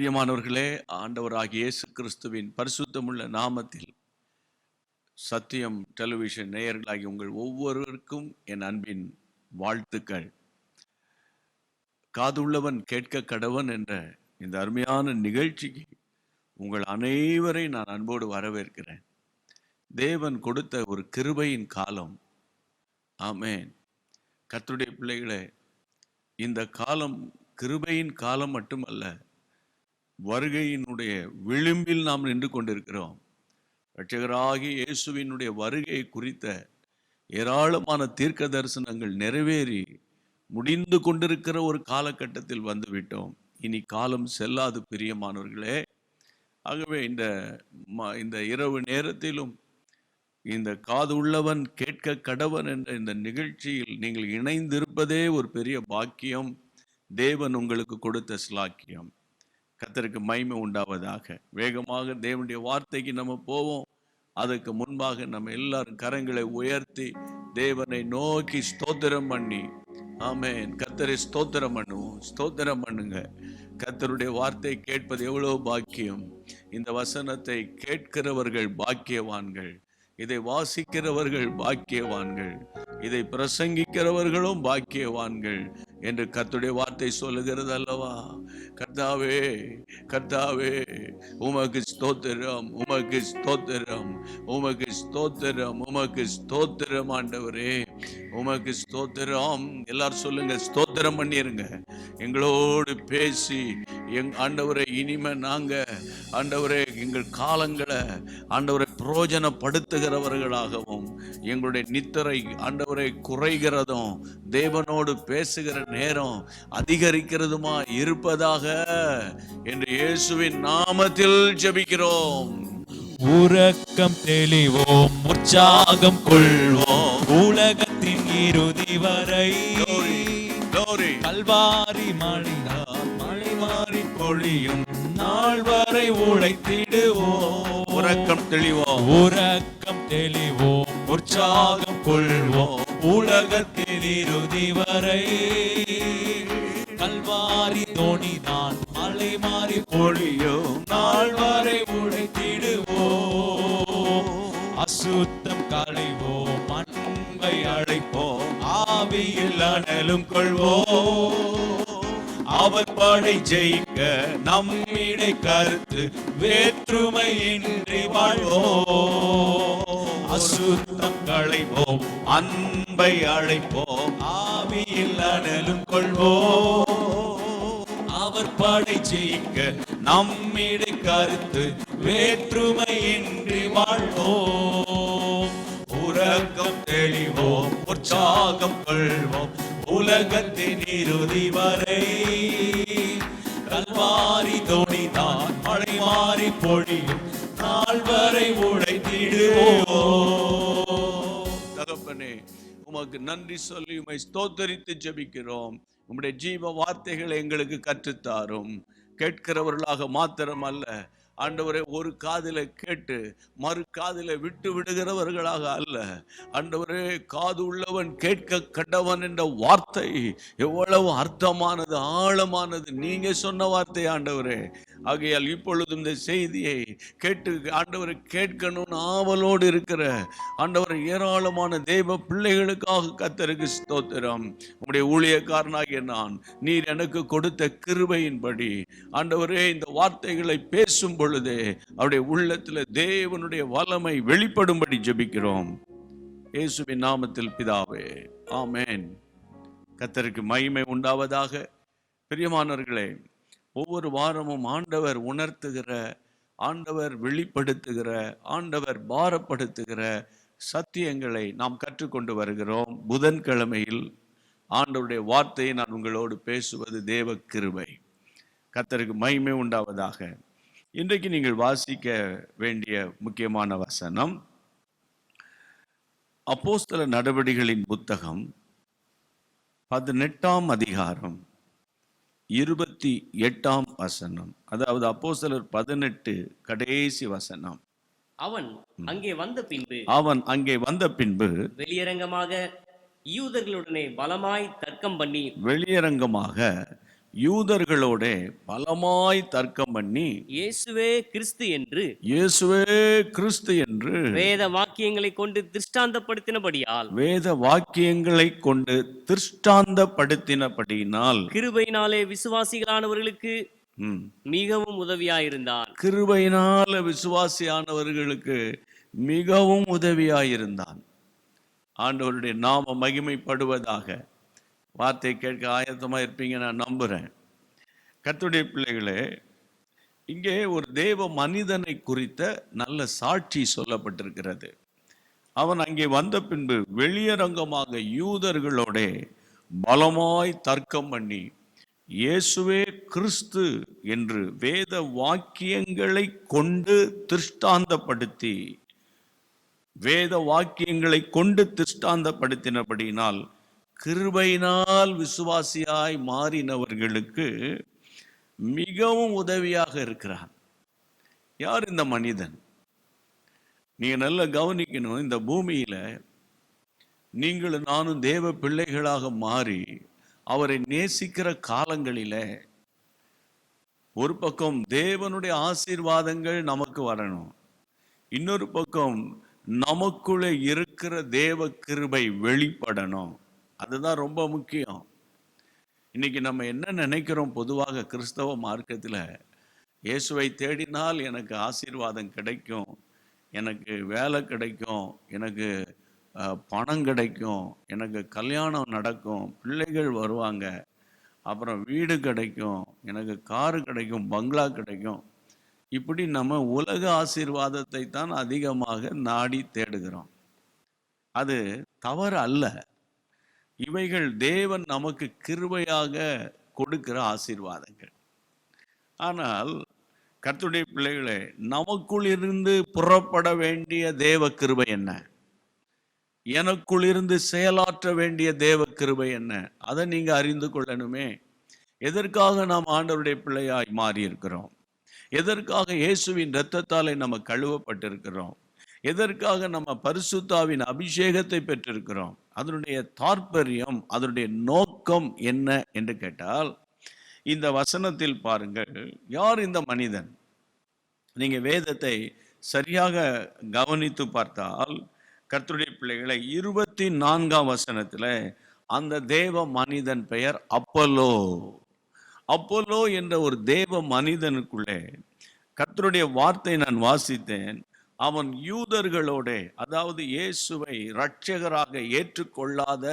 பிரியமானவர்களே ஆண்டவராகிய இயேசு கிறிஸ்துவின் பரிசுத்தமுள்ள நாமத்தில் சத்தியம் டெலிவிஷன் நேயர்களாகி உங்கள் ஒவ்வொருவருக்கும் என் அன்பின் வாழ்த்துக்கள். காதுள்ளவன் கேட்க கடவன் என்ற இந்த அருமையான நிகழ்ச்சிக்கு உங்கள் அனைவரை நான் அன்போடு வரவேற்கிறேன். தேவன் கொடுத்த ஒரு கிருபையின் காலம். ஆமென். கத்துடைய பிள்ளைகளே இந்த காலம் கிருபையின் காலம் மட்டுமல்ல வருகையினுடைய விளிம்பில் நாம் நின்று கொண்டிருக்கிறோம். ரட்சகராகி இயேசுவினுடைய வருகை குறித்த ஏராளமான தீர்க்க தரிசனங்கள் நிறைவேறி முடிந்து கொண்டிருக்கிற ஒரு காலகட்டத்தில் வந்துவிட்டோம். இனி காலம் செல்லாது பிரியமானவர்களே. ஆகவே இந்த ம- இந்த இரவு நேரத்திலும் இந்த காது உள்ளவன் கேட்க கடவன் என்ற இந்த நிகழ்ச்சியில் நீங்கள் இணைந்திருப்பதே ஒரு பெரிய பாக்கியம். தேவன் உங்களுக்கு கொடுத்த ஸ்லாக்கியம் கர்த்தருக்கு மைமை உண்டாவதாக. வேகமாக தேவனுடைய வார்த்தைக்கு நம்ம போவோம். அதுக்கு முன்பாக நம்ம எல்லாரும் கரங்களை உயர்த்தி தேவனை நோக்கி ஸ்தோத்திரம் பண்ணி. ஆமேன். கர்த்தரை ஸ்தோத்திரம் பண்ணுவோம். ஸ்தோத்திரம் பண்ணுங்க. கர்த்தருடைய வார்த்தை கேட்பது எவ்வளோ பாக்கியம். இந்த வசனத்தை கேட்கிறவர்கள் பாக்கியவான்கள். இதை வாசிக்கிறவர்கள் பாக்கியவான்கள். இதை பிரசங்கிக்கிறவர்களும் பாக்கியவான்கள் என்று கத்துடைய வார்த்தை சொல்லுகிறது அல்லவா கர்த்தாவே கர்த்தாவே உமக்கு ஸ்தோத்திரம் உமக்கு ஸ்தோத்திரம் உமக்கு ஸ்தோத்திரம் உமக்கு ஸ்தோத்திரம் ஆண்டவரே. உமக்கு ஸ்தோத்திரம். எல்லாரும் சொல்லுங்க ஸ்தோத்திரம் பண்ணிருங்க. எங்களோடு பேசி எங் ஆண்டவரை இனிமே நாங்க. ஆண்டவரே எங்கள் காலங்களை ஆண்டவரை பிரயோஜனப்படுத்துகிறவர்களாகவும் எங்களுடைய நித்திரை ஆண்டவரை குறைகிறதும் தேவனோடு பேசுகிற நேரம் அதிகரிக்கிறதுமா இருப்பதாக என்று இயேசுவின் நாமத்தில் ஜெபிக்கிறோம் உறக்கம் தெளிவோம் உற்சாகம் கொள்வோம் உலகத்தின் இறுதி வரை. கல்வாரி மழைதான் மழை மாறி பொழியும் நாள் வரை உழைத்திடுவோம். உறக்கம் தெளிவோம். உறக்கம் தெளிவோம். உற்சாகம் கொள்வோம். உலகத்தின் இறுதி வரை. கல்வாரி தோணிதான் மலை மாறி பொழியும். நாள் வரை உழைத்திடுவோம். அசுத்தம் களைவோம். அன்பை அழைப்போம். ஆவியில் அனலும் கொள்வோம். படை ஜெயிக்க நம்மிடை கருத்து வேற்றுமையின்றி வாழ்வோம். அசுத்தம் களைவோம் அன்பை அழைப்போம் ஆவியில் அனலும் கொள்வோம். அவர் படை ஜெயிக்க நம்மிடை கருத்து வேற்றுமையின்றி வாழ்வோம். உறக்கம் தெளிவோம் உற்சாகம் கொள்வோம். உலகத்தின் இறுதி வரை கல்வாரி தோணிதான் மழை மாறி பொழியும். நாள் வரை உழைத்திடுவோம். தகப்பனே உமக்கு நன்றி சொல்லி உமை ஸ்தோத்தரித்து ஜெபிக்கிறோம். உம்முடைய ஜீவ வார்த்தைகளை எங்களுக்கு கற்றுத்தாரும். கேட்கிறவர்களாக மாத்திரம் அல்ல ஆண்டவரை ஒரு காதில கேட்டு மறு காதில விட்டு விடுகிறவர்களாக அல்ல. ஆண்டவரே காது உள்ளவன் கேட்க கண்டவன் என்ற வார்த்தை எவ்வளவு அர்த்தமானது ஆழமானது. நீங்க சொன்ன வார்த்தை ஆண்டவரே. ஆகையால் இப்பொழுது இந்த செய்தியை கேட்டு ஆண்டவரை கேட்கணும்னு ஆவலோடு இருக்கிற ஆண்டவர் ஏராளமான தெய்வ பிள்ளைகளுக்காக கத்தருக்கு ஸ்தோத்திரம். உம்முடைய ஊழியக்காரனாகிய நான் நீர் எனக்கு கொடுத்த கிருபையின்படி ஆண்டவரே இந்த வார்த்தைகளை பேசும்பொழுது அவருடைய உள்ளத்தில் தேவனுடைய வல்லமை வெளிப்படும்படி ஜபிக்கிறோம். இயேசுவின் நாமத்தில் பிதாவே ஆமேன். கத்தருக்கு மகிமை உண்டாவதாக. பிரியமானவர்களே ஒவ்வொரு வாரமும் ஆண்டவர் உணர்த்துகிற ஆண்டவர் வெளிப்படுத்துகிற ஆண்டவர் பாரப்படுத்துகிற சத்தியங்களை நாம் கற்றுக்கொண்டு வருகிறோம். புதன்கிழமையில் ஆண்டவருடைய வார்த்தையை நான் உங்களோடு பேசுவது தேவ கிருபை. கத்தருக்கு மகிமை உண்டாவதாக. இன்றைக்கு நீங்கள் வாசிக்க வேண்டிய முக்கியமான வசனம் அப்போஸ்தல நடவடிகளின் புத்தகம் பதினெட்டாம் அதிகாரம் இருபத்தி எட்டாம் வசனம். அதாவது அப்போஸ்தலர் பதினெட்டு கடைசி வசனம். அவன் அங்கே வந்த பின்பு அவன் அங்கே வந்த பின்பு வெளியரங்கமாக யூதர்களுடனே பலமாய் தர்க்கம் பண்ணி வெளியரங்கமாக யூதர்களோட பலமாய் தர்க்கம் பண்ணி இயேசுவே கிறிஸ்து என்று இயேசுவே கிறிஸ்து என்று வேத வாக்கியங்களை கொண்டு திருஷ்டாந்தப்படுத்தினபடியால் வேத வாக்கியங்களை கொண்டு திருஷ்டாந்தப்படுத்தினபடியினால் கிருபையினாலே விசுவாசிகளானவர்களுக்கு மிகவும் உதவியாயிருந்தான் கிருபையினால விசுவாசியானவர்களுக்கு மிகவும் உதவியாயிருந்தான். ஆண்டவருடைய நாம மகிமைப்படுவதாக வார்த்தை கேட்க ஆயத்தமாக இருப்பீங்க நான் நம்புறேன். கத்துடைய பிள்ளைகளே இங்கே ஒரு தேவ மனிதனை குறித்த நல்ல சாட்சி சொல்லப்பட்டிருக்கிறது. அவன் அங்கே வந்த பின்பு வெளியரங்கமாக யூதர்களோட பலமாய் தர்க்கம் பண்ணி இயேசுவே கிறிஸ்து என்று வேத வாக்கியங்களை கொண்டு திருஷ்டாந்தப்படுத்தி வேத வாக்கியங்களை கொண்டு திருஷ்டாந்தப்படுத்தினபடியினால் கிருபையினால் விசுவாசியாய் மாறினவர்களுக்கு மிகவும் உதவியாக இருக்கிறான். யார் இந்த மனிதன்? நீங்கள் நல்லா கவனிக்கணும் இந்த பூமியில் நீங்களும் நானும் தேவ பிள்ளைகளாக மாறி அவரை நேசிக்கிற காலங்களில் ஒரு பக்கம் தேவனுடைய ஆசீர்வாதங்கள் நமக்கு வரணும் இன்னொரு பக்கம் நமக்குள்ளே இருக்கிற தேவ கிருபை வெளிப்படணும். அதுதான் ரொம்ப முக்கியம். இன்னைக்கு நம்ம என்ன நினைக்கிறோம்? பொதுவாக கிறிஸ்தவ மார்க்கத்தில் இயேசுவை தேடினால் எனக்கு ஆசீர்வாதம் கிடைக்கும் எனக்கு வேலை கிடைக்கும் எனக்கு பணம் கிடைக்கும் எனக்கு கல்யாணம் நடக்கும் பிள்ளைகள் வருவாங்க அப்புறம் வீடு கிடைக்கும் எனக்கு காரு கிடைக்கும் பங்களா கிடைக்கும். இப்படி நம்ம உலக ஆசீர்வாதத்தை தான் அதிகமாக நாடி தேடுகிறோம். அது தவறு அல்ல. இவைகள் தேவன் நமக்கு கிருபையாக கொடுக்கிற ஆசீர்வாதங்கள். ஆனால் கர்த்துடைய பிள்ளைகளே நமக்குள் இருந்து புறப்பட வேண்டிய தேவ கிருபை என்ன? எனக்குள் இருந்து செயலாற்ற வேண்டிய தேவ கிருபை என்ன? அதை நீங்கள் அறிந்து கொள்ளணுமே. எதற்காக நாம் ஆண்டவருடைய பிள்ளையாய் மாறியிருக்கிறோம்? எதற்காக இயேசுவின் இரத்தத்தாலே நம்ம கழுவப்பட்டிருக்கிறோம்? எதற்காக நம்ம பரிசுத்தாவின் அபிஷேகத்தை பெற்றிருக்கிறோம்? அதனுடைய தாற்பயம் அதனுடைய நோக்கம் என்ன என்று கேட்டால் இந்த வசனத்தில் பாருங்கள் யார் இந்த மனிதன்? நீங்கள் வேதத்தை சரியாக கவனித்து பார்த்தால் கர்த்தருடைய பிள்ளைகளை இருபத்தி நான்காம் வசனத்தில் அந்த தேவ மனிதன் பெயர் அப்பல்லோ. அப்பல்லோ என்ற ஒரு தேவ மனிதனுக்குள்ளே கர்த்தருடைய வார்த்தை நான் வாசித்தேன். அவன் யூதர்களோட அதாவது இயேசுவை இரட்சகராக ஏற்றுக்கொள்ளாத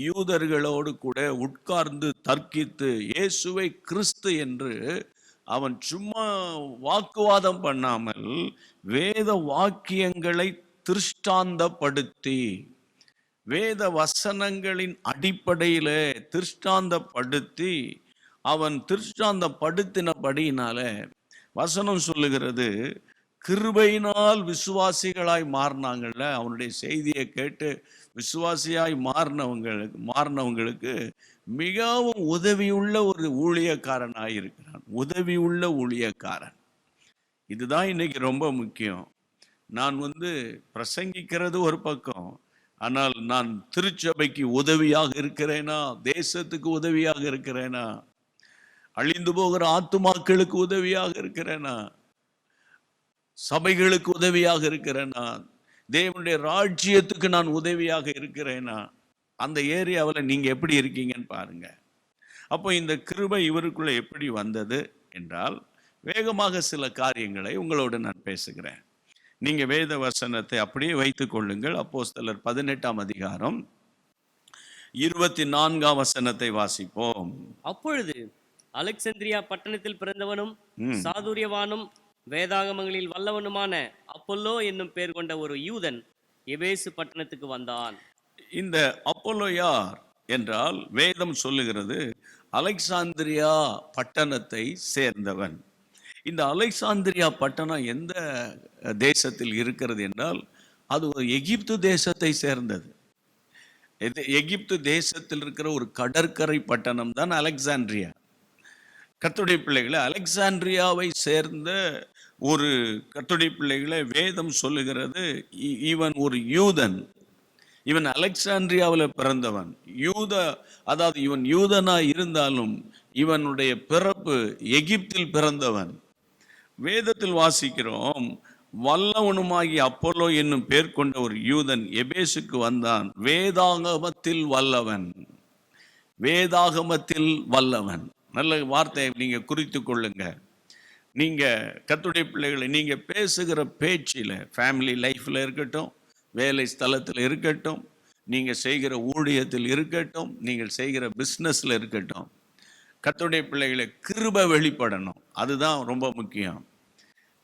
யூதர்களோடு கூட உட்கார்ந்து தர்க்கித்து இயேசுவை கிறிஸ்து என்று அவன் சும்மா வாக்குவாதம் பண்ணாமல் வேத வாக்கியங்களை திருஷ்டாந்தப்படுத்தி வேத வசனங்களின் அடிப்படையிலே திருஷ்டாந்தப்படுத்தி அவன் திருஷ்டாந்தப்படுத்தினபடியினால வசனம் சொல்லுகிறது கிருபையினால் விசுவாசிகளாய் மாறினாங்கல்ல அவனுடைய செய்தியை கேட்டு விசுவாசியாய் மாறினவங்களுக்கு மாறினவங்களுக்கு மிகவும் உதவியுள்ள ஒரு ஊழியக்காரனாக இருக்கிறான். உதவியுள்ள ஊழியக்காரன். இதுதான் இன்னைக்கு ரொம்ப முக்கியம். நான் வந்து பிரசங்கிக்கிறது ஒரு பக்கம். ஆனால் நான் திருச்சபைக்கு உதவியாக இருக்கிறேனா? தேசத்துக்கு உதவியாக இருக்கிறேனா? அழிந்து போகிற ஆத்துமாக்களுக்கு உதவியாக இருக்கிறேனா? சபைகளுக்கு உதவியாக இருக்கிறேனா தேவனுடைய ராஜ்யத்துக்கு நான் உதவியாக இருக்கிறேனா அந்த ஏரியாவில் நீங்க எப்படி இருக்கீங்கன்னு பாருங்க. அப்போ இந்த கிருபை இவருக்குள்ள எப்படி வந்தது என்றால் வேகமாக சில காரியங்களை உங்களோடு நான் பேசுகிறேன். நீங்க வேத வசனத்தை அப்படியே வைத்துக் கொள்ளுங்கள். அப்போஸ்தலர் பதினெட்டாம் அதிகாரம் இருபத்தி நான்காம் வசனத்தை வாசிப்போம். அப்பொழுது அலெக்சந்திரியா பட்டணத்தில் பிறந்தவனும். சாதுரியவானும் வேதாகமங்களில் வல்லவனுமான அப்பல்லோ என்னும் பேர் கொண்ட ஒரு யூதன் எபேசு பட்டணத்துக்கு வந்தான். இந்த அப்போலோ யார் என்றால் வேதம் சொல்லுகிறது அலெக்சாந்திரியா பட்டணத்தை சேர்ந்தவன். இந்த அலெக்சாந்திரியா பட்டணம் எந்த தேசத்தில் இருக்கிறது என்றால் அது ஒரு எகிப்து தேசத்தை சேர்ந்தது. எது- எகிப்து தேசத்தில் இருக்கிற ஒரு கடற்கரை பட்டணம் தான் அலெக்சாண்ட்ரியா கத்துடைய பிள்ளைகளை அலெக்சாண்ட்ரியாவை சேர்ந்த ஒரு கர்த்தருடைய பிள்ளைகளை வேதம் சொல்லுகிறது இ- இவன் ஒரு யூதன். இவன் அலெக்சாண்ட்ரியாவில் பிறந்தவன். யூத அதாவது இவன் யூதனாக இருந்தாலும் இவனுடைய பிறப்பு எகிப்தில் பிறந்தவன். வேதத்தில் வாசிக்கிறோம் வல்லவனுமாகி அப்போலோ என்னும் பேர் கொண்ட ஒரு யூதன் எபேசுக்கு வந்தான். வேதாகமத்தில் வல்லவன். வேதாகமத்தில் வல்லவன். நல்ல வார்த்தையை நீங்கள் குறித்து கொள்ளுங்கள் நீங்கள் கத்துடைய பிள்ளைகளை நீங்கள் பேசுகிற பேச்சில் ஃபேமிலி லைஃப்பில் இருக்கட்டும் வேலை ஸ்தலத்தில் இருக்கட்டும் நீங்கள் செய்கிற ஊழியத்தில் இருக்கட்டும் நீங்கள் செய்கிற பிஸ்னஸில் இருக்கட்டும் கத்துடைய பிள்ளைகளை கிருப வெளிப்படணும். அதுதான் ரொம்ப முக்கியம்.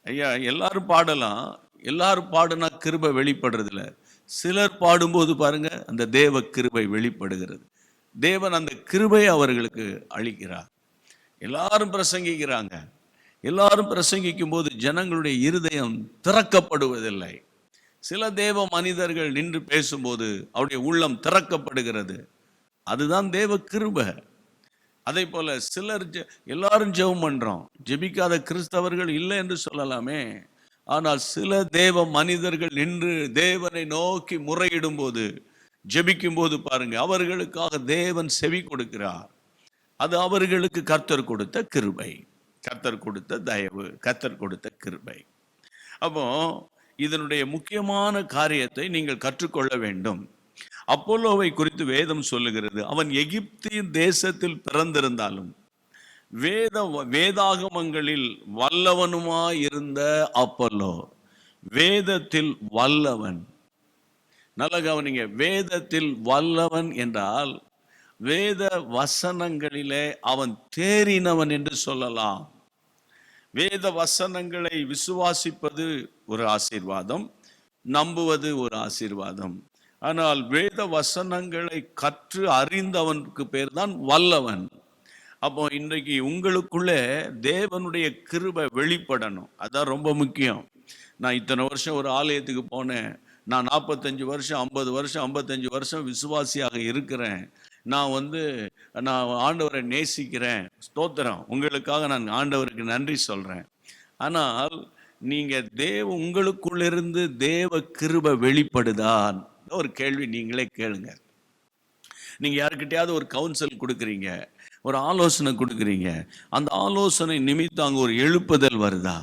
ஐயா எல்லாரும் பாடலாம். எல்லாரும் பாடுனா கிருபை வெளிப்படுறதில்ல. சிலர் பாடும்போது பாருங்க அந்த தேவ கிருபை வெளிப்படுகிறது. தேவன் அந்த கிருபை அவர்களுக்கு அளிக்கிறார். எல்லாரும் பிரசங்கிக்கிறாங்க. எல்லாரும் பிரசங்கிக்கும் போது ஜனங்களுடைய இருதயம் திறக்கப்படுவதில்லை. சில தேவ மனிதர்கள் நின்று பேசும்போது அவருடைய உள்ளம் திறக்கப்படுகிறது. அதுதான் தேவ கிருபை. அதே போல சிலர் ஜெ- எல்லாரும் ஜெபம் பண்றோம். ஜெபிக்காத கிறிஸ்தவர்கள் இல்லை என்று சொல்லலாமே. ஆனால் சில தேவ மனிதர்கள் நின்று தேவனை நோக்கி முறையிடும் போது ஜெபிக்கும் போது பாருங்க அவர்களுக்காக தேவன் செவி கொடுக்கிறார். அது அவர்களுக்கு கர்த்தர் கொடுத்த கிருபை. கத்தர் கொடுத்த தயவு கத்தர் கொடுத்த கிருபை. அப்போ இதனுடைய முக்கியமான காரியத்தை நீங்கள் கற்றுக்கொள்ள வேண்டும். அப்போலோவை குறித்து வேதம் சொல்லுகிறது அவன் எகிப்தின் தேசத்தில் பிறந்திருந்தாலும் வேத வேதாகமங்களில் வல்லவனுமா இருந்த அப்போலோ வேதத்தில் வல்லவன். நல்ல கவனிங்க வேதத்தில் வல்லவன் என்றால் வேத வசனங்களிலே அவன் தேறினவன் என்று சொல்லலாம். வேத வசனங்களை விசுவாசிப்பது ஒரு ஆசீர்வாதம் நம்புவது ஒரு ஆசீர்வாதம். ஆனால் வேத வசனங்களை கற்று அறிந்தவனுக்கு பேர் தான் வல்லவன். அப்போ இன்றைக்கு உங்களுக்குள்ளே தேவனுடைய கிருபை வெளிப்படணும். அதான் ரொம்ப முக்கியம். நான் இத்தனை வருஷம் ஒரு ஆலயத்துக்கு போனேன். நான் நாற்பத்தஞ்சு வருஷம் ஐம்பது வருஷம் ஐம்பத்தஞ்சு வருஷம் விசுவாசியாக இருக்கிறேன். நான் வந்து நான் ஆண்டவரை நேசிக்கிறேன். ஸ்தோத்திரம். உங்களுக்காக நான் ஆண்டவருக்கு நன்றி சொல்கிறேன் ஆனால் நீங்கள் தேவ உங்களுக்குள்ளிருந்து தேவ கிருப வெளிப்படுதான் ஒரு கேள்வி நீங்களே கேளுங்க. நீங்கள் யாருக்கிட்டையாவது ஒரு கவுன்சில் கொடுக்குறீங்க. ஒரு ஆலோசனை கொடுக்குறீங்க. அந்த ஆலோசனை நிமித்தம் அங்கே ஒரு எழுப்புதல் வருதா?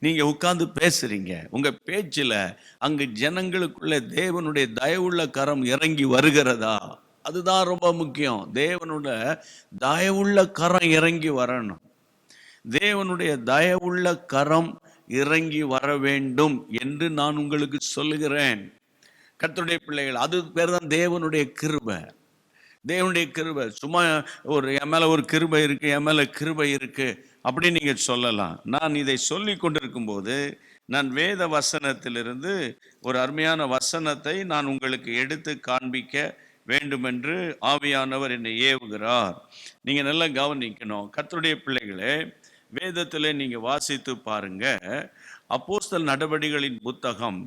நீங்கள் உட்காந்து பேசுகிறீங்க உங்கள் பேச்சில் அங்கு ஜனங்களுக்குள்ள தேவனுடைய தயவுள்ள கரம் இறங்கி வருகிறதா? அதுதான் ரொம்ப முக்கியம். தேவனுடைய தயவுள்ள கரம் இறங்கி வரணும். தேவனுடைய தயவுள்ள கரம் இறங்கி வர வேண்டும் என்று நான் உங்களுக்கு சொல்லுகிறேன். கர்த்தருடைய பிள்ளைகள் அது பேர் தான் தேவனுடைய கிருபை. தேவனுடைய கிருபை. சும்மா ஒரு என் மேல ஒரு கிருபை இருக்கு என் மேலே கிருபை இருக்கு அப்படி நீங்கள் சொல்லலாம். நான் இதை சொல்லி கொண்டிருக்கும் போது நான் வேத வசனத்திலிருந்து ஒரு அருமையான வசனத்தை நான் உங்களுக்கு எடுத்து காண்பிக்க வேண்டுமென்று ஆவியானவர் என்னை ஏவுகிறார். நீங்க நல்லா கவனிக்கணும். கர்த்தருடைய பிள்ளைகளே வேதத்திலே நீங்க வாசித்து பாருங்க. அப்போஸ்தல் நடவடிகளின் புத்தகம்.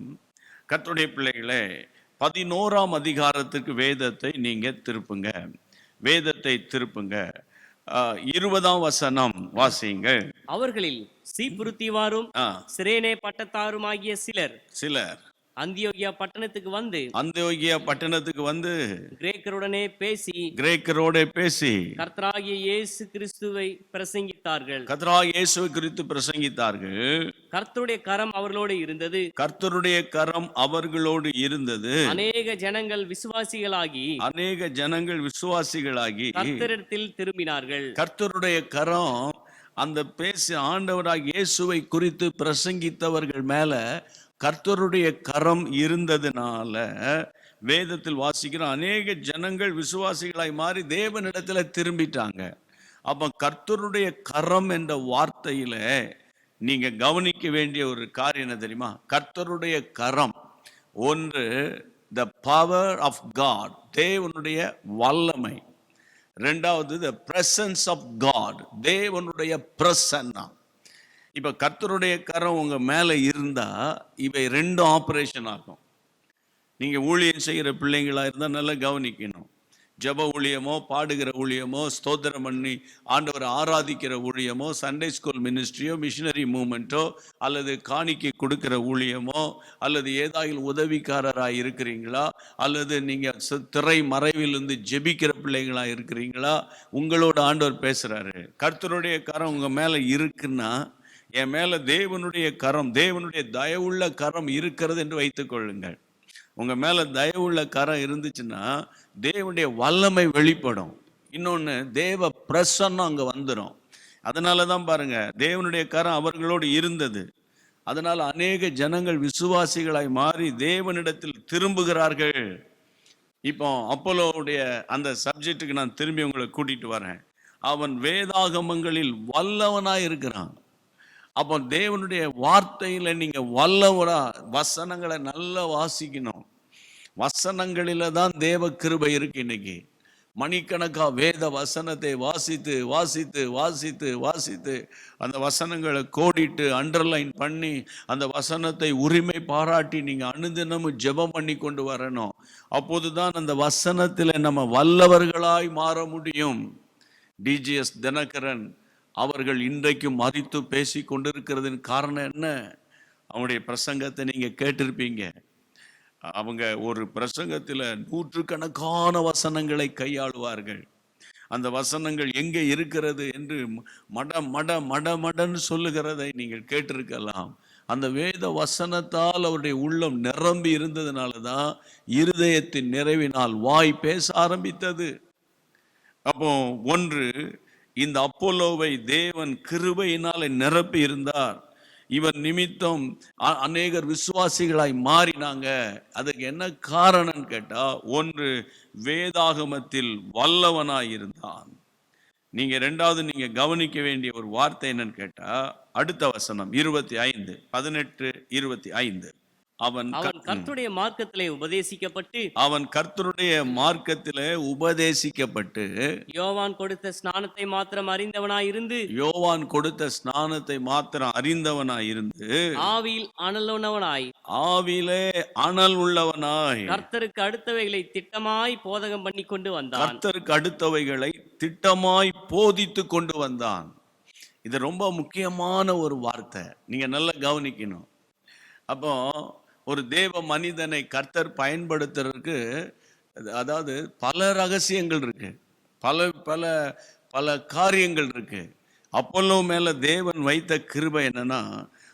கர்த்தருடைய பிள்ளைகளே பதினோராம் அதிகாரத்துக்கு வேதத்தை நீங்க திருப்புங்க. வேதத்தை திருப்புங்க. இருபதாம் வசனம் வாசிங்க அவர்களில் சீப்புருத்திவாரும் சிரேனே பட்டத்தாருமாகிய சிலர். சிலர். அந்தியோகியா பட்டணத்துக்கு வந்து அந்தியோகியா பட்டணத்துக்கு வந்து கிரேக்கருடனே பேசி கிரேக்கரோட பேசி கர்த்தராகிய இயேசு கிறிஸ்துவை பிரசங்கித்தார்கள். கத்ரா இயேசுவை குறித்து பிரசங்கித்தார்கள். கர்த்தருடைய கரம் அவர்களோடு இருந்தது. கர்த்தருடைய கரம் அவர்களோடு இருந்தது. அநேக ஜனங்கள் விசுவாசிகளாகி அநேக ஜனங்கள் விசுவாசிகளாகி கர்த்தரிடத்தில் திரும்பினார்கள். கர்த்தருடைய கரம் அந்த பேசி ஆண்டவராக இயேசுவை குறித்து பிரசங்கித்தவர்கள் மேல கர்த்தருடைய கரம் இருந்ததுனால வேதத்தில் வாசிக்கிற அநேக ஜனங்கள் விசுவாசிகளாய் மாறி தேவனிடத்துல திரும்பிட்டாங்க. அப்ப கர்த்தருடைய கரம் என்ற வார்த்தையில நீங்க கவனிக்க வேண்டிய ஒரு காரியம் என்ன தெரியுமா? கர்த்தருடைய கரம். ஒன்று த பவர் ஆஃப் காட் தேவனுடைய வல்லமை. ரெண்டாவது த பிரசன்ஸ் ஆஃப் காட் தேவனுடைய பிரசன்னா. இப்போ கர்த்தருடைய கரம் உங்கள் மேலே இருந்தால் இவை ரெண்டும் ஆப்ரேஷன் ஆகும். நீங்கள் ஊழியம் செய்கிற பிள்ளைங்களாக இருந்தால் நல்லா கவனிக்கணும். ஜெப ஊழியமோ பாடுகிற ஊழியமோ ஸ்தோத்திரம் பண்ணி ஆண்டவரை ஆராதிக்கிற ஊழியமோ சண்டே ஸ்கூல் மினிஸ்ட்ரியோ மிஷினரி மூமெண்ட்டோ அல்லது காணிக்கை கொடுக்கிற ஊழியமோ அல்லது ஏதாயில் உதவிக்காரராக இருக்கிறீங்களா அல்லது நீங்கள் திரை மறைவிலிருந்து ஜெபிக்கிற பிள்ளைங்களாக இருக்கிறீங்களா உங்களோட ஆண்டவர் பேசுகிறாரு கர்த்தருடைய கரம் உங்கள் மேலே இருக்குன்னா என் மேலே தேவனுடைய கரம் தேவனுடைய தயவுள்ள கரம் இருக்கிறது என்று வைத்துக் கொள்ளுங்கள். உங்க மேல தயவுள்ள கரம் இருந்துச்சுன்னா தேவனுடைய வல்லமை வெளிப்படும். இன்னொன்று தேவ பிரசன்னம் அங்கே வந்துடும் அதனால தான் பாருங்க தேவனுடைய கரம் அவர்களோடு இருந்தது. அதனால் அநேக ஜனங்கள் விசுவாசிகளாய் மாறி தேவனிடத்தில் திரும்புகிறார்கள். இப்போ அப்போலோவுடைய அந்த சப்ஜெக்ட்டுக்கு நான் திரும்பி உங்களை கூட்டிட்டு வரேன். அவன் வேதாகமங்களில் வல்லவனாய் இருக்கிறான். அப்போ தேவனுடைய வார்த்தையில் நீங்கள் வல்லவரா வசனங்களை நல்லா வாசிக்கணும். வசனங்களில் தான் தேவ கிருபை இருக்கு இன்னைக்கு. மணிக்கணக்காக வேத வசனத்தை வாசித்து வாசித்து வாசித்து வாசித்து அந்த வசனங்களை கோடிட்டு அண்டர்லைன் பண்ணி அந்த வசனத்தை உரிமை பாராட்டி நீங்கள் அனுதினமும் ஜெபம் பண்ணி கொண்டு வரணும். அப்போதுதான் அந்த வசனத்தில் நம்ம வல்லவர்களாய் மாற முடியும். டிஜிஎஸ் தினகரன் அவர்கள் இன்றைக்கும் மதித்து பேசி கொண்டிருக்கிறதின் காரணம் என்ன? அவனுடைய பிரசங்கத்தை நீங்கள் கேட்டிருப்பீங்க. அவங்க ஒரு பிரசங்கத்தில் நூற்றுக்கணக்கான வசனங்களை கையாளுவார்கள். அந்த வசனங்கள் எங்கே இருக்கிறது என்று மட மட மட மடன்னு சொல்லுகிறதை நீங்கள் கேட்டிருக்கலாம். அந்த வேத வசனத்தால் அவருடைய உள்ளம் நிரம்பி இருந்ததுனால தான் இருதயத்தின் நிறைவினால் வாய் பேச ஆரம்பித்தது. அப்போ ஒன்று இந்த அப்போலோவை தேவன் கிருபையினாலே நிரப்பி இருந்தார். இவன் நிமித்தம் அ- அநேகர் விசுவாசிகளாய் மாறினாங்க. அதுக்கு என்ன காரணம்னு கேட்டா ஒன்று வேதாகமத்தில் வல்லவனாய் இருந்தான். நீங்க ரெண்டாவது நீங்க கவனிக்க வேண்டிய ஒரு வார்த்தை என்னன்னு கேட்டா அடுத்த வசனம் இருபத்தி ஐந்து பதினெட்டு இருபத்தி ஐந்து. அவன் அவன் கர்த்தருடைய மார்க்கத்திலே உபதேசிக்கப்பட்டு அவன் கர்த்தருடைய மார்க்கத்திலே உபதேசிக்கப்பட்டு யோவான் கொடுத்த ஸ்நானத்தை மாத்திரம் அறிந்தவனாயிருந்து யோவான் கொடுத்த ஸ்நானத்தை மாத்திரம் அறிந்தவனாய் இருந்து ஆவியில் அனலுணவனாய் ஆவிலே அனல் உள்ளவனாய். கர்த்தருக்கு அடுத்தவைகளை திட்டமாய் போதகம் பண்ணி கொண்டு வந்தான். கர்த்தருக்கு அடுத்தவைகளை திட்டமாய் போதித்து கொண்டு வந்தான். இது ரொம்ப முக்கியமான ஒரு வார்த்தை. நீங்க நல்லா கவனிக்கணும். அப்போ ஒரு தேவ மனிதனை கர்த்தர் பயன்படுத்துறதுக்கு அதாவது பல ரகசியங்கள் இருக்கு. பல பல பல காரியங்கள் இருக்கு. அப்பல்லோ மேல தேவன் வைத்த கிருபை என்னன்னா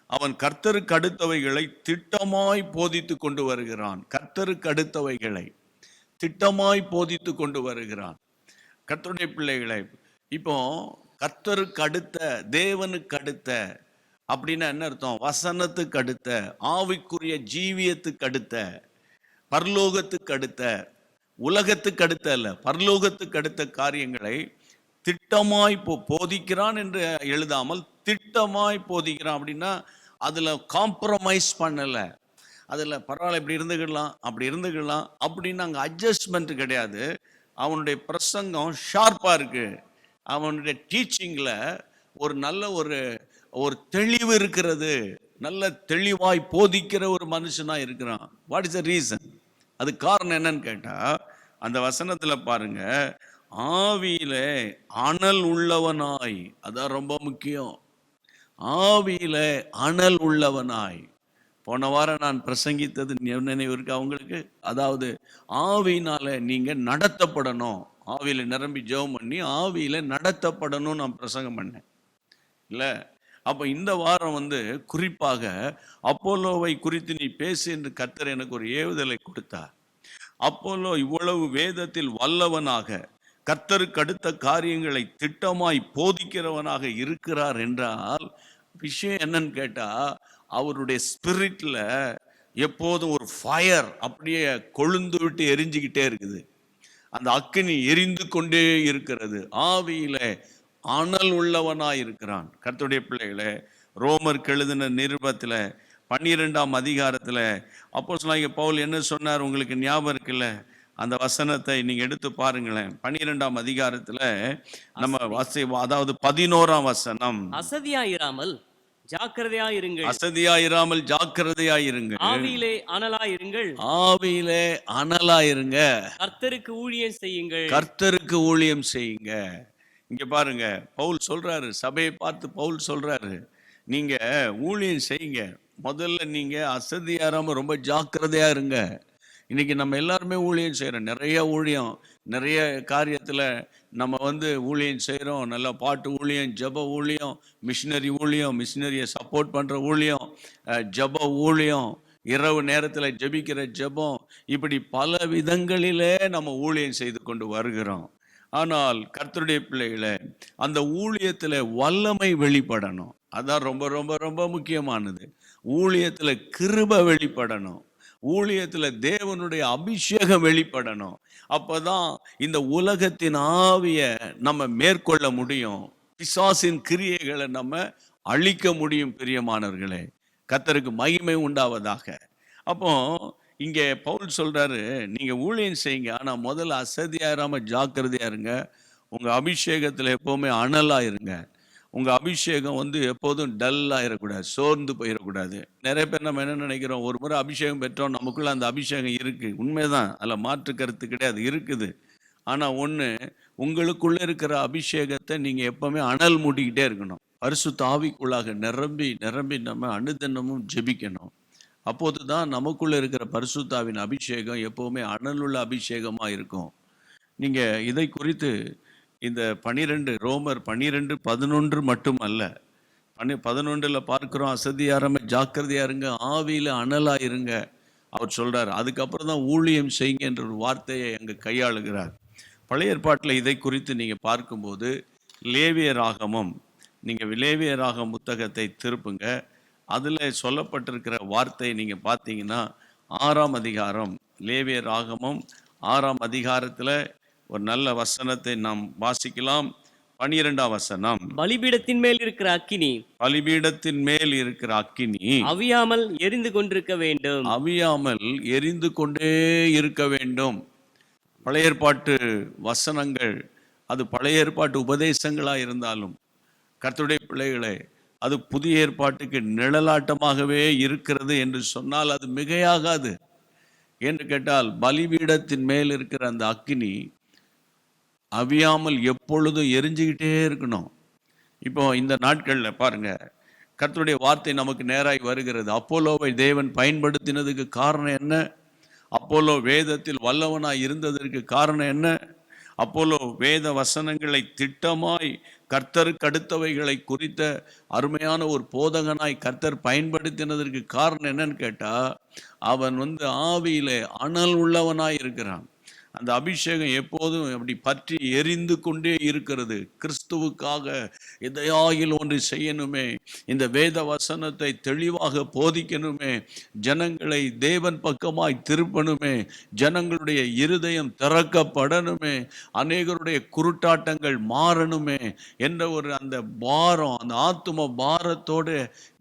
அவன் கர்த்தருக்கு அடுத்தவைகளை திட்டமாய் போதித்து கொண்டு வருகிறான். கர்த்தருக்கு அடுத்தவைகளை திட்டமாய் போதித்து கொண்டு வருகிறான். கர்த்தருடைய பிள்ளைகளை இப்போ கர்த்தருக்கு அடுத்த தேவனுக்கு அடுத்த அப்படின்னா என்ன அர்த்தம்? வசனத்துக்கு அடுத்த ஆவிக்குரிய ஜீவியத்துக்கு அடுத்த பரலோகத்துக்கு அடுத்த உலகத்துக்கு அடுத்த அல்ல பரலோகத்துக்கு அடுத்த காரியங்களை திட்டமாய் போ போதிக்கிறான் என்று எழுதாமல் திட்டமாய் போதிக்கிறான் அப்படின்னா அதில் காம்ப்ரமைஸ் பண்ணலை. அதில் பரவாயில்ல இப்படி இருந்துக்கிடலாம் அப்படி இருந்துக்கிடலாம் அப்படின்னு அங்கே அட்ஜஸ்ட்மெண்ட் கிடையாது. அவனுடைய பிரசங்கம் ஷார்ப்பாக இருக்குது அவனுடைய டீச்சிங்கில் ஒரு நல்ல ஒரு ஒரு தெளிவு இருக்கிறது. நல்ல தெளிவாய் போதிக்கிற ஒரு மனுஷனா இருக்கிறான். வாட் இஸ் த ரீசன் அது காரணம் என்னன்னு கேட்டா அந்த வசனத்துல பாருங்க ஆவியில அனல் உள்ளவனாய். அதான் ரொம்ப முக்கியம். ஆவியில அனல் உள்ளவனாய். போன வாரம் நான் பிரசங்கித்தது நினைவு இருக்கு அவங்களுக்கு அதாவது ஆவியினால நீங்க நடத்தப்படணும். ஆவியில நிரம்பி ஜெபம் பண்ணி ஆவியில நடத்தப்படணும் நான் பிரசங்கம் பண்ணேன். இல்லை? அப்போ இந்த வாரம் வந்து குறிப்பாக அப்போலோவை குறித்து நீ பேசு என்று கத்தர் எனக்கு ஒரு ஏவுதலை கொடுத்தார் அப்போலோ இவ்வளவு வேதத்தில் வல்லவனாக கர்த்தருக்கு அடுத்த காரியங்களை திட்டமாய் போதிக்கிறவனாக இருக்கிறார் என்றால் விஷயம் என்னன்னு கேட்டால் அவருடைய ஸ்பிரிட்ல எப்போதும் ஒரு ஃபயர் அப்படியே கொழுந்து விட்டு எரிஞ்சுக்கிட்டே இருக்குது. அந்த அக்கினி எரிந்து கொண்டே இருக்கிறது. ஆவியில அனல் உள்ளவனாய் இருக்கிறான் கர்த்தருடைய பிள்ளைகளே ரோமருக்கு எழுதின நிருபத்துல பன்னிரெண்டாம் அதிகாரத்துல அப்போ சொன்னாங்க பவுல் என்ன சொன்னார்? உங்களுக்கு ஞாபகம் இருக்குல்ல? அந்த வசனத்தை நீங்க எடுத்து பாருங்களேன். பன்னிரெண்டாம் அதிகாரத்துல நம்ம வாசி அதாவது பதினோராம் வசனம். அசதியாயிராமல் ஜாக்கிரதையாயிருங்கள். அசதியாயிராமல் ஜாக்கிரதையாயிருங்க ஆவியிலே அனலாயிருங்கள். ஆவியிலே அனலாயிருங்க. கர்த்தருக்கு ஊழியம் செய்யுங்கள். கர்த்தருக்கு ஊழியம் செய்யுங்க. இங்கே பாருங்க பவுல் சொல்கிறாரு சபையை பார்த்து பவுல் சொல்கிறாரு நீங்கள் ஊழியம் செய்யுங்க. முதல்ல நீங்கள் அசதியாராமல் ரொம்ப ஜாக்கிரதையாக இருங்க. இன்னைக்கு நம்ம எல்லாருமே ஊழியம் செய்கிறோம் நிறைய ஊழியம் நிறைய காரியத்தில் நம்ம வந்து ஊழியம் செய்கிறோம் நல்லா பாட்டு ஊழியம் ஜெப ஊழியம் மிஷினரி ஊழியம் மிஷினரியை சப்போர்ட் பண்ணுற ஊழியம் ஜப ஜெப ஊழியம் இரவு நேரத்தில் ஜெபிக்கிற ஜெபம் இப்படி பல விதங்களிலே நம்ம ஊழியம் செய்து கொண்டு வருகிறோம். ஆனால் கர்த்தருடைய பிள்ளைகளை அந்த ஊழியத்தில் வல்லமை வெளிப்படணும். அதான் ரொம்ப ரொம்ப ரொம்ப முக்கியமானது. ஊழியத்தில் கிருப வெளிப்படணும். ஊழியத்தில் தேவனுடைய அபிஷேகம் வெளிப்படணும். அப்பதான் இந்த உலகத்தின் ஆவியை நம்ம மேற்கொள்ள முடியும். பிசாசின் கிரியைகளை நம்ம அழிக்க முடியும் பிரியமானவர்களே. கர்த்தருக்கு மகிமை உண்டாவதாக. அப்போ இங்கே பவுல் சொல்கிறாரு நீங்கள் ஊழியம் செய்யுங்க ஆனால் முதல்ல அசதியாயிராம ஜாக்கிரதையா இருங்க. உங்கள் அபிஷேகத்தில் எப்போவுமே அனலாக இருங்க. உங்கள் அபிஷேகம் வந்து எப்போதும் டல்லாக இருக்கக்கூடாது சோர்ந்து போயிடக்கூடாது நிறைய பேர் நம்ம என்ன நினைக்கிறோம் ஒரு முறை அபிஷேகம் பெற்றோம் நமக்குள்ளே அந்த அபிஷேகம் இருக்குது உண்மைதான் அதில் மாற்று கருத்து கிடையாது இருக்குது. ஆனால் ஒன்று உங்களுக்குள்ளே இருக்கிற அபிஷேகத்தை நீங்கள் எப்போவுமே அனல் மூட்டிக்கிட்டே இருக்கணும். அரிசு தாவிக்குள்ளாக நிரம்பி நிரம்பி நம்ம அனுதினமும் ஜெபிக்கணும். அப்போது தான் நமக்குள்ளே இருக்கிற பரிசுத்தாவின் அபிஷேகம் எப்போவுமே அனலுள்ள அபிஷேகமாக இருக்கும். நீங்கள் இதை குறித்து இந்த பனிரெண்டு ரோமர் பனிரெண்டு பதினொன்று மட்டும் அல்ல பனி பதினொன்றில் பார்க்குறோம் அசதியாரமே ஜாக்கிரதையாக இருங்க ஆவியில் அனலாக இருங்க அவர் சொல்கிறார் அதுக்கப்புறம் தான் ஊழியம் செய்யுங்க என்ற ஒரு வார்த்தையை அங்கே கையாளுகிறார். பழைய ஏற்பாட்டில் இதை குறித்து நீங்கள் பார்க்கும்போது லேவிய ராகமம் நீங்கள் லேவிய ராகம் புத்தகத்தை திருப்புங்க. அதுல சொல்லப்பட்டிருக்கிற வார்த்தை நீங்க பார்த்தீங்கன்னா ஆறாம் அதிகாரம் லேவிய ராகமம் ஆறாம் அதிகாரத்துல ஒரு நல்ல வசனத்தை நாம் வாசிக்கலாம். பனிரெண்டாம் வசனம். பலிபீடத்தின் மேல் இருக்கிற அக்கினி. பலிபீடத்தின் மேல் இருக்கிற அக்கினி. அவியாமல் எரிந்து கொண்டிருக்க வேண்டும். அவியாமல் எரிந்து கொண்டே இருக்க வேண்டும். பழைய ஏற்பாட்டு வசனங்கள் அது பழைய ஏற்பாட்டு உபதேசங்களா இருந்தாலும் கர்த்தருடைய பிள்ளைகளே அது புதிய ஏற்பாட்டுக்கு நிழலாட்டமாகவே இருக்கிறது என்று சொன்னால் அது மிகையாகாது. என்று கேட்டால் பலிபீடத்தின் மேல் இருக்கிற அந்த அக்கினி அவியாமல் எப்பொழுதும் எரிஞ்சுக்கிட்டே இருக்கணும். இப்போ இந்த நாட்களில் பாருங்க கர்த்தருடைய வார்த்தை நமக்கு நேராய் வருகிறது. அப்போலோவை தேவன் பயன்படுத்தினதுக்கு காரணம் என்ன? அப்போலோ வேதத்தில் வல்லவனாய் இருந்ததற்கு காரணம் என்ன? அப்போலோ வேத வசனங்களை திட்டமாய் கர்த்தருக்கு அடுத்தவைகளை குறித்த அருமையான ஒரு போதகனாய் கர்த்தர் பயன்படுத்தினதற்கு காரணம் என்னன்னு கேட்டால் அவன் வந்து ஆவியிலே அனல் உள்ளவனாய் இருக்கிறான். அந்த அபிஷேகம் எப்போதும் அப்படி பற்றி எரிந்து கொண்டே இருக்கிறது. கிறிஸ்துவுக்காக எதையாயில் ஒன்று செய்யணுமே. இந்த வேத வசனத்தை தெளிவாக போதிக்கணுமே. ஜனங்களை தேவன் பக்கமாய் திருப்பணுமே. ஜனங்களுடைய இருதயம் திறக்கப்படணுமே. அநேகருடைய குருட்டாட்டங்கள் மாறணுமே என்ற ஒரு அந்த பாரம் அந்த ஆத்தும பாரத்தோடு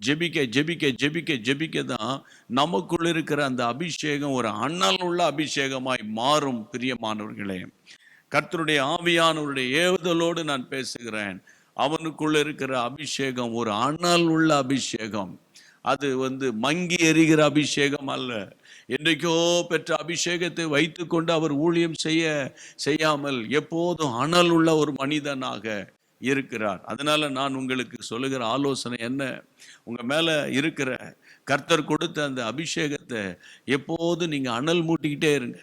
ஜெபிக்க ஜெபிக்க ஜெபிக்க ஜெபிக்க தான் நமக்குள் இருக்கிற அந்த அபிஷேகம் ஒரு அண்ணல் உள்ள அபிஷேகமாய் மாறும். பிரியமானவர்களே கர்த்தருடைய ஆவியானவருடைய ஏவுதலோடு நான் பேசுகிறேன். அவனுக்குள்ள இருக்கிற அபிஷேகம் ஒரு அனல் உள்ள அபிஷேகம். அது வந்து மங்கி எரிகிற அபிஷேகம் அல்ல. என்றைக்கோ பெற்ற அபிஷேகத்தை வைத்துக்கொண்டு அவர் ஊழியம் செய்ய செய்யாமல் எப்போதும் அனல் உள்ள ஒரு மனிதனாக இருக்கிறார். அதனால நான் உங்களுக்கு சொல்லுகிற ஆலோசனை என்ன? உங்க மேல இருக்கிற கர்த்தர் கொடுத்த அந்த அபிஷேகத்தை எப்போதும் நீங்க அனல் மூட்டிக்கிட்டே இருங்க.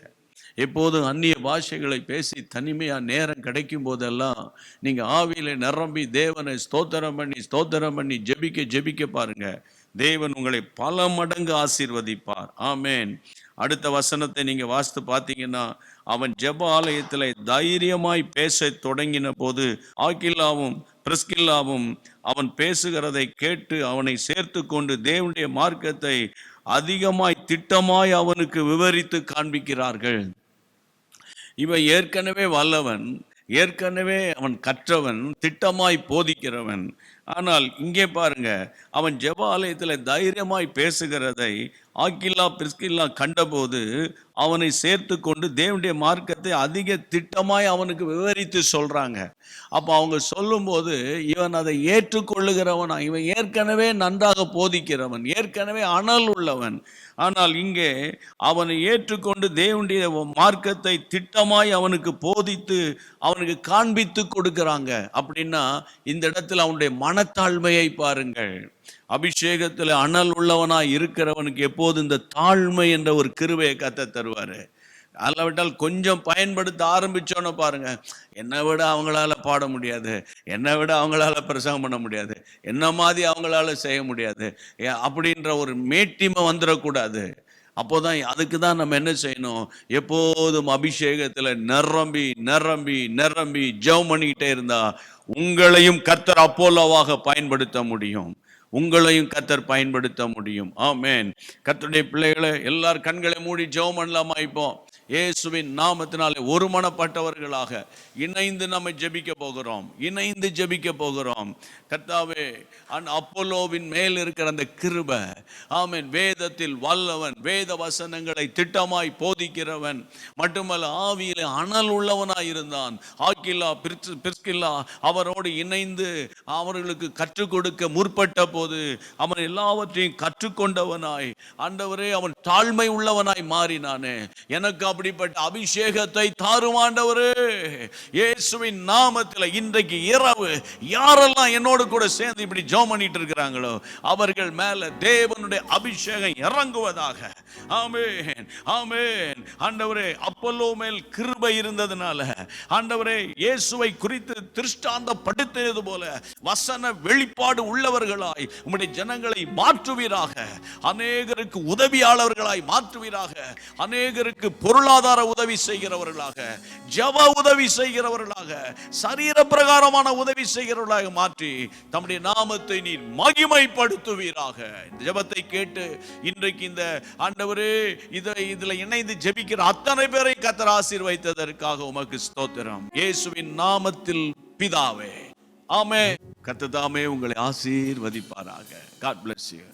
எப்போதும் அந்நிய பாஷைகளை பேசி தனிமையாக நேரம் கிடைக்கும் போதெல்லாம் நீங்க ஆவியில நிரம்பி தேவனை ஸ்தோத்திரம் பண்ணி ஸ்தோத்திரம் பண்ணி ஜெபிக்க ஜெபிக்க பாருங்க. தேவன் உங்களை பல மடங்கு ஆசீர்வதிப்பார். ஆமேன். அடுத்த வசனத்தை நீங்க வாசித்து பார்த்தீங்கன்னா அவன் ஜெப ஆலயத்தில் தைரியமாய் பேச தொடங்கின போது ஆக்கில்லாவும் பிரிஸ்கில்லாவும் அவன் பேசுகிறதை கேட்டு அவனை சேர்த்து கொண்டு தேவனுடைய மார்க்கத்தை அதிகமாய் திட்டமாய் அவனுக்கு விவரித்து காண்பிக்கிறார்கள். இவன் ஏற்கனவே வல்லவன் ஏற்கனவே அவன் கற்றவன் திட்டமாய் போதிக்கிறவன். ஆனால் இங்கே பாருங்க அவன் ஜெப ஆலயத்தில் தைரியமாய் பேசுகிறதை ஆக்கில்லா பிரிஸ்கில்லா கண்டபோது அவனை சேர்த்து கொண்டு தேவனுடைய மார்க்கத்தை அதிக திட்டமாய் அவனுக்கு விவரித்து சொல்கிறாங்க அப்போ அவங்க சொல்லும்போது இவன் அதை ஏற்றுக்கொள்ளுகிறவனா இவன் ஏற்கனவே நன்றாக போதிக்கிறவன் ஏற்கனவே அனல் உள்ளவன். ஆனால் இங்கே அவனை ஏற்றுக்கொண்டு தேவனுடைய மார்க்கத்தை திட்டமாய் அவனுக்கு போதித்து அவனுக்கு காண்பித்து கொடுக்கிறாங்க. அப்படின்னா இந்த இடத்துல அவனுடைய மனத்தாழ்மையை பாருங்கள். அபிஷேகத்தில் அனல் உள்ளவனாய் இருக்கிறவனுக்கு எப்போது இந்த தாழ்மை என்ற ஒரு கிருவையை கத்த தருவார். அல்லாவிட்டால் கொஞ்சம் பயன்படுத்த ஆரம்பிச்சோன்னு பாருங்க. என்னை விட அவங்களால பாட முடியாது. என்னை விட அவங்களால பிரசங்கம் பண்ண முடியாது. என்ன மாதிரி அவங்களால செய்ய முடியாது. ஏ, அப்படின்ற ஒரு மேட்டிமை வந்துடக்கூடாது. அப்போதான் அதுக்கு தான் நம்ம என்ன செய்யணும்? எப்போதும் அபிஷேகத்தில் நிரம்பி நிரம்பி நிரம்பி ஜெபம் பண்ணிக்கிட்டே இருந்தா உங்களையும் கர்த்தர் அப்போலோவாக பயன்படுத்த முடியும். உங்களையும் கத்தர் பயன்படுத்த முடியும். ஆமேன். கத்தருடைய பிள்ளைகளை எல்லார் கண்களை மூடி ஜெபம் பண்ணலாமா இப்போ? இயேசுவின் நாமத்தினாலே ஒருமனப்பட்டவர்களாக இணைந்து நம்ம ஜெபிக்க போகிறோம். இணைந்து ஜெபிக்க போகிறோம். கர்த்தாவே அன் அப்போலோவின் மேல் இருக்கிற அந்த கிருப ஆமென். வேதத்தில் வல்லவன் வேத வசனங்களை திட்டமாய் போதிக்கிறவன் மட்டுமல்ல ஆவியில் அனல் உள்ளவனாய் இருந்தான். ஆக்கில்லா பிரிஸ்கில்லா அவரோடு இணைந்து அவர்களுக்கு கற்றுக் கொடுக்க முற்பட்ட போது அவன் எல்லாவற்றையும் கற்றுக்கொண்டவனாய். ஆண்டவரே அவன் தாழ்மை உள்ளவனாய் மாறினானே. எனக்கு அப்படிப்பட்ட அபிஷேகத்தை தாருமாண்டவரே இயேசுவின் நாமத்தில் இன்றைக்கு இரவு யாரெல்லாம் என்னோடு கூட சேர்ந்து இப்படி ஜோம் பண்ணிட்டு இருக்கிறாங்களோ அவர்கள் மேல தேவனுடைய அபிஷேகம் இறங்குவதாக ஆமேன் ஆமேன். ஆண்டவரே அப்பல்லோ மேல் கிருபை இருந்ததுனால ஆண்டவரே இயேசுவை குறித்து திருஷ்டாந்த திருஷ்டாந்தப்படுத்தியது போல வசன வெளிப்பாடு உள்ளவர்களாய் உம்முடைய ஜனங்களை மாற்றுவீராக. அநேகருக்கு உதவியாளர்களாய் மாற்றுவீராக. அநேகருக்கு பொருளாதார உதவி செய்கிறவர்களாக ஜவ உதவி செய்கிறவர்களாக சரீர பிரகாரமான உதவி செய்கிறவர்களாக மாற்றி தம்முடைய நாமத்தை நீர் மகிமைப்படுத்துவீராக. இந்த ஜெபத்தை கேட்டு இன்றைக்கு இந்த ஆண்டவரே இதை இதுல இணைந்து ஜெபிக்கிற அத்தனை பேரை கத்தர் ஆசீர்வைத்ததற்காக உமக்கு ஸ்தோத்திரம். இயேசுவின் நாமத்தில் பிதாவே. ஆமே கத்ததாமே உங்களை ஆசீர்வதிப்பாராக. God bless you